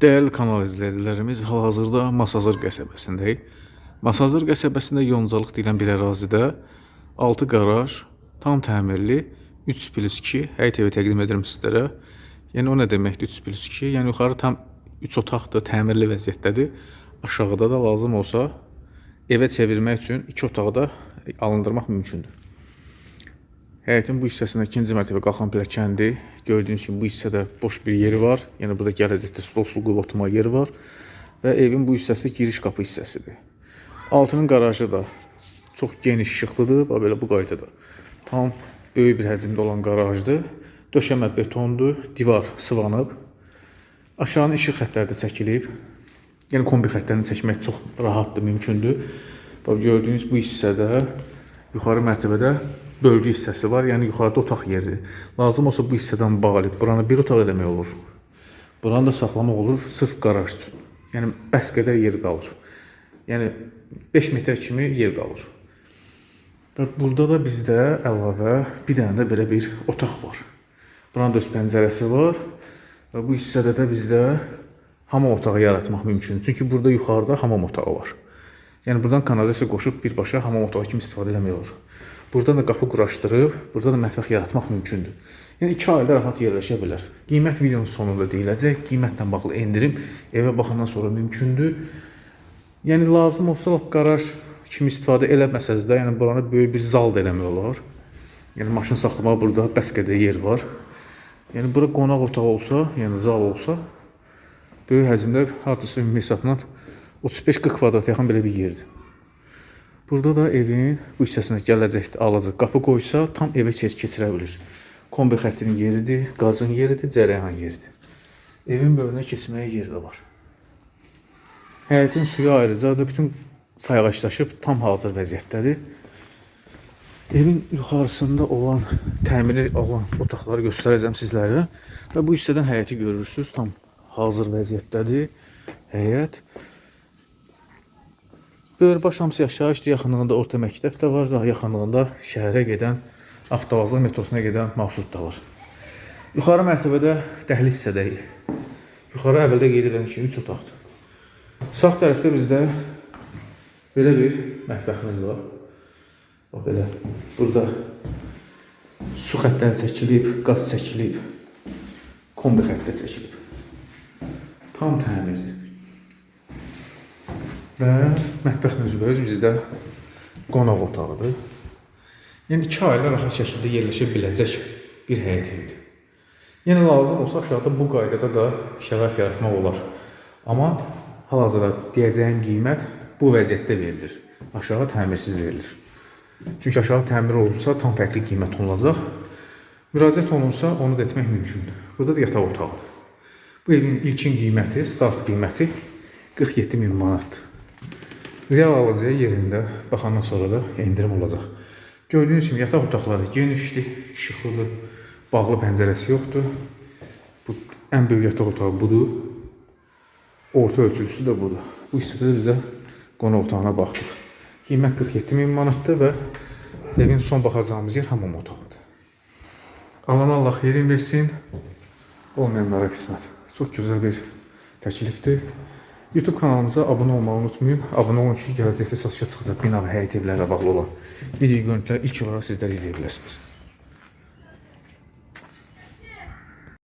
Değerli kanal izləyicilərimiz, hal-hazırda Masazır qəsəbəsindəyik. Masazır qəsəbəsində yoncalıq deyilən bir ərazidə 6 qaraj, tam təmirli, 3 plus 2 həyət evi təqdim edirəm sizlərə. Yəni o nə deməkdir 3 plus 2? Yəni yuxarı tam 3 otaqdır, təmirli vəziyyətdədir. Aşağıda da lazım olsa evə çevirmək üçün 2 otağı da alındırmaq mümkündür. Həyətin bu hissəsində ikinci mərtəbə qalxan pilləkəndir. Gördüyünüz kimi bu hissədə boş bir yeri var. Yəni burada gələcəkdə stol su oturma yeri var. Və evin bu hissəsi giriş qapı hissəsidir. Altının qarajı da çox geniş işıqlıdır. Bax belə bu qaydada. Tam böyük bir həcmdə olan qarajdır. Döşəmə betondur, divar sıvanıb. Aşağının işıq xəttləri də çəkilib. Yəni kombi xəttlərini çəkmək çox rahatdır, mümkündür. Bax gördüyünüz bu hissədə yuxarı mərtəbədə bölgü hissəsi var. Yəni yuxarıda otaq yeridir. Lazım olsa bu hissədən bağlayıb buranı bir otaq eləmək olur. Buranı da saxlamaq olur sırf qaraj üçün. Yəni bəs qədər yer qalır. Yəni 5 metr kimi yer qalır. Və burada da bizdə əlavə bir dənə də belə bir otaq var. Buranın da öz pəncərəsi var. Və bu hissədə də bizdə hamam otağı yaratmaq mümkündür. Çünki burada yuxarıda hamam otağı var. Yəni buradan kanalizasiya qoşub birbaşa hamam otağı kimi istifadə etmək olur. Buradan da qapı quraşdırıb, burada da mətbəx yaratmaq mümkündür. Yəni 2 ailə rahat yerləşə bilər. Qiymət videonun sonunda deyiləcək. Qiymətlə bağlı endirim evə baxandan sonra mümkündür. Yəni lazım olsa lap qaraj kimi istifadə eləməsəz də, yəni buranı böyük bir zal da eləmək olar. Yəni maşın saxlamağa burada bəs qədər yer var. Yəni bura qonaq otağı olsa, yəni zal olsa, böyük həcmdə hardasa ümumi hesabla 35-40 kvadrat yaxın belə bir yerdir. Burada da evin bu hissəsinə gələcəkdə alacaq qapı qoysa tam evə keç keçirə bilir. Kombi xəttinin yeridir, qazın yeridir, cərəyan yeridir. Evin böyünə keçməyə yer də var. Həyətin suyu ayrıca da bütün sayğaçlaşıb tam hazır vəziyyətdədir. Evin yuxarısında olan, təmiri olan otaqları göstərəcəm sizlərə. Və bu hissədən həyəti görürsüz, tam hazır vəziyyətdədir. Həyət. Böyürbaş hamısı yaşayışdır. Yaxınlığında orta məktəb də var. Yaxınlığında şəhərə gedən, avtovazlar metrosuna gedən marşrut da var. Yuxarı mərtəbədə dəhliz hissədəyik. Yuxarı əvvəldə qeyd edilən kimi 3 otaqdır. Sağ tərəfdə bizdə belə bir mətbəximiz var. Bax belə. Burada su xəttləri çəkilib, qaz çəkilib, kombi xəttə çəkilib. Tam təmirdir. Və mətbəxin üzbəüz bizdə qonaq otağıdır. Yəni iki ailə rahat şəkildə yerləşə biləcək bir həyət evidir. Yəni lazım olsa aşağıda bu qaydada da şərait yaratmaq olar. Amma hal-hazırda deyəcəyim qiymət bu vəziyyətdə verilir. Aşağı təmirsiz verilir. Çünki aşağı təmir olunsa tam fərqli qiymət olunacaq. Müraciət olunsa onu da etmək mümkündür. Burada da yataq otağıdır. Bu evin ilkin qiyməti, start qiyməti 47 min manatdır. Real alacağı yerində baxandan sonra da endirim olacaq. Gördüyünüz kimi yataq otaqları genişdir, işıqlıdır, bağlı pəncərəsi yoxdur. Bu ən böyük yataq otağı budur. Orta ölçülüsü də budur. Bu hissədə də bizə qonaq otağına baxdıq. Qiymət 47 min manatdır və evin son baxacağımız yer hamam otağıdır. Aman Allah xeyrin versin. Olmayanlara qismət. Çox gözəl bir təklifdir. YouTube kanalımıza abunə olmağı unutmayın. Abunə olun ki, gələcəkdə satışa çıxacaq bina və həyət evlərlə bağlı olan video görüntüləri ilk olaraq sizlər izləyə bilərsiniz.